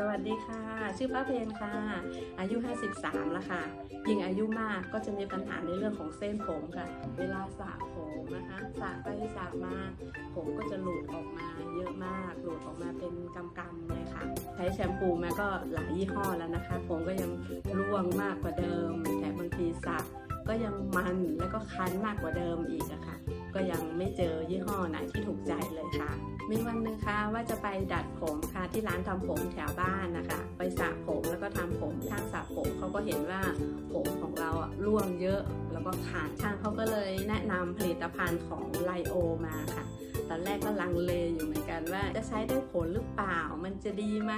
สวัสดีค่ะ ชื่อป้าเพนค่ะ อายุ 53 แล้วค่ะ ยิ่งอายุมากก็จะมีปัญหาในเรื่องของเส้นผมค่ะ เวลาสระผมนะคะสระไปสระมา ผมก็จะหลุดออกมาเยอะมาก หลุดออกมาเป็นกำๆเลยค่ะ ใช้แชมพูมาก็หลายยี่ห้อแล้วนะคะ ผมก็ยังร่วงมากกว่าเดิม แถมบางทีสระก็ยังมันแล้วก็คันมากกว่าเดิมอีกอะค่ะ ก็ยังไม่เจอยี่ห้อไหนที่ถูกใจเลยค่ะ มีวันหนึ่งค่ะว่าจะไปดัดผมค่ะที่ร้านทำผมแถวบ้านนะคะ ไปสระผมแล้วก็ทำผมช่างสระผมเขาก็เห็นว่าผมของเราอะร่วงเยอะแล้วก็ขาดช่างเขาก็เลยแนะนำผลิตภัณฑ์ของไลโอมาค่ะตอนแรกก็ลังเลอยู่เหมือนกันว่าจะใช้ได้ผลหรือเปล่า มันจะดีไหม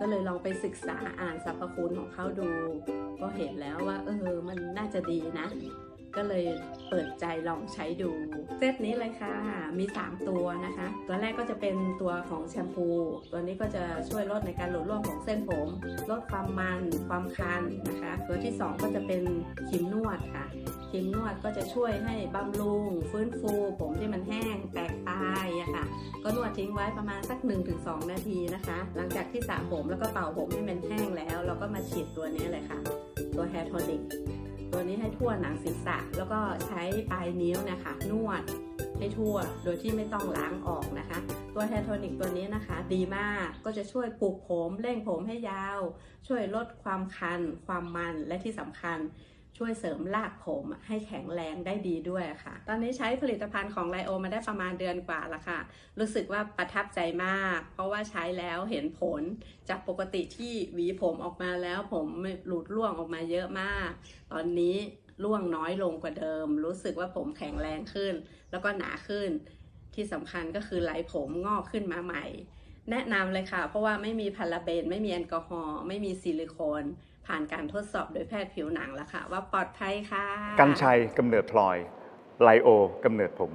ก็เลยลองไปศึกษาอ่านสรรพคุณของเขาดู ก็เห็นแล้วว่า เออ มันน่าจะดีนะ ก็เลย เปิดใจลองใช้ดู เซตนี้เลยค่ะ มี 3 ตัวนะคะ ตัวแรกก็จะเป็นตัวของแชมพู ตัวนี้ก็จะช่วยลดในการหลุดร่วงของเส้นผม ลดความมัน ความคันนะคะ ตัวที่ 2 ก็จะเป็นครีมนวดค่ะครีมนวดก็จะช่วยให้บำรุง ฟื้นฟู ผมที่มันแห้งแตกตายอะค่ะ ก็นวดทิ้งไว้ประมาณสัก 1-2 นาทีนะคะ หลังจากที่สระผมแล้วก็เป่าผมให้มันแห้งแล้ว เราก็มาฉีดตัวนี้เลยค่ะ ตัว Hair Tonic ตัวนี้ให้ทั่วหนังศีรษะ แล้วก็ใช้ปลายนิ้วนะคะ นวดให้ทั่วโดยที่ไม่ต้องล้างออกนะคะ ตัว Hair Tonic ตัวนี้นะคะ ดีมากก็จะช่วยปลูกผมเร่งผมให้ยาว ช่วยลดความคัน ความมันและที่สำคัญ ช่วยเสริมรากผมให้แข็งแรงได้ดีด้วยค่ะ ตอนนี้ใช้ผลิตภัณฑ์ของไลโอมาได้ประมาณเดือนกว่าละค่ะ รู้สึกว่าประทับใจมาก เพราะว่าใช้แล้วเห็นผลจากปกติที่หวีผมออกมาแล้วผมหลุดร่วงออกมาเยอะมาก ตอนนี้ร่วงน้อยลงกว่าเดิม รู้สึกว่าผมแข็งแรงขึ้น แล้วก็หนาขึ้น ที่สำคัญก็คือไหลผมงอกขึ้นมาใหม่ แนะนำเลยค่ะ เพราะว่าไม่มีพาราเบน ไม่มีแอลกอฮอล์ไม่มีซิลิโคน ผ่านการทดสอบโดยแพทย์ผิวหนังแล้วค่ะ ว่าปลอดภัยค่ะ กัญชัยกำเนิดพลอย ไลโอกำเนิดผม